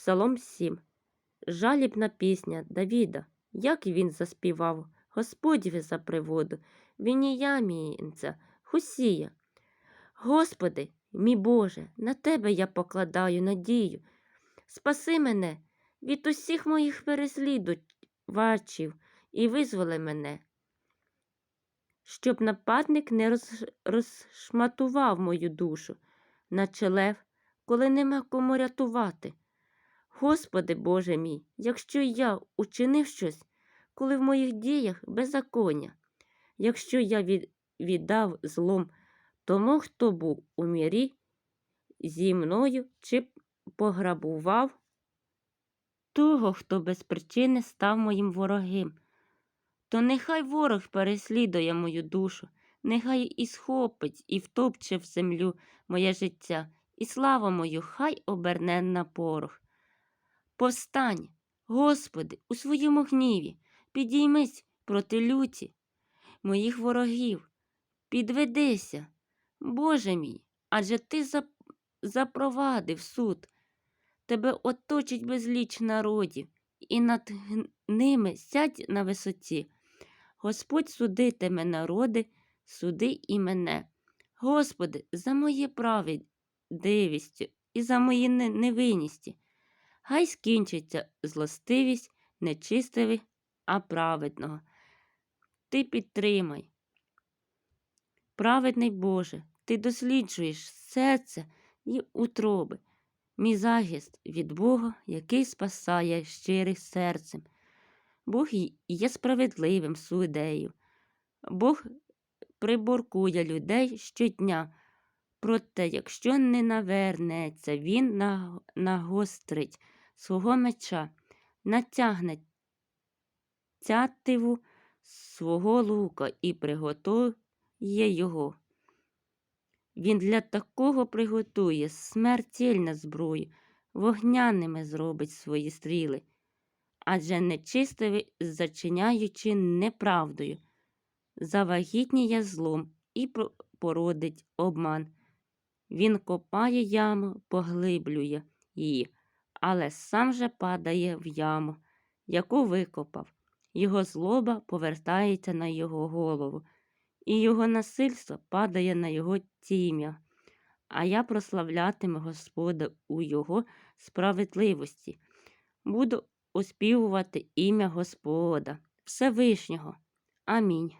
Псалом 7. Жалібна пісня Давіда. Як він заспівав Господіві за приводу, Вініямінця, Хусія. Господи, мій Боже, на Тебе я покладаю надію. Спаси мене від усіх моїх переслідувачів і визволи мене, щоб нападник не роз... розшматував мою душу, наче лев, коли нема кому рятувати. Господи Боже мій, якщо я учинив щось, коли в моїх діях беззаконня, якщо я від... віддав злом тому, хто був у мірі зі мною чи пограбував того, хто без причини став моїм ворогим, то нехай ворог переслідує мою душу, нехай і схопить, і втопче в землю моє життя, і слава мою хай оберне на порох. Повстань, Господи, у своєму гніві, підіймись проти люті моїх ворогів, підведися, Боже мій, адже ти запровадив суд. Тебе оточить безліч народів, і над ними сядь на висоті. Господь судитиме народи, суди і мене. Господи, за моє праведивістю і за мої не- невинності. Хай скінчиться злостивість нечистивих, а праведного. Ти підтримай. Праведний Боже, ти досліджуєш серце і утроби, мій захист від Бога, який спасає щирих серцем. Бог є справедливим суддею. Бог приборкує людей щодня. Проте, якщо не навернеться, він нагострить свого меча, натягне тятиву свого лука і приготує його. Він для такого приготує смертельну зброю, вогняними зробить свої стріли, адже нечистивий, зачиняючи неправдою, завагітніє злом і породить обман. Він копає яму, поглиблює її, але сам же падає в яму, яку викопав. Його злоба повертається на його голову, і його насильство падає на його тім'я. А я прославлятиму Господа у його справедливості. Буду оспівувати ім'я Господа Всевишнього. Амінь.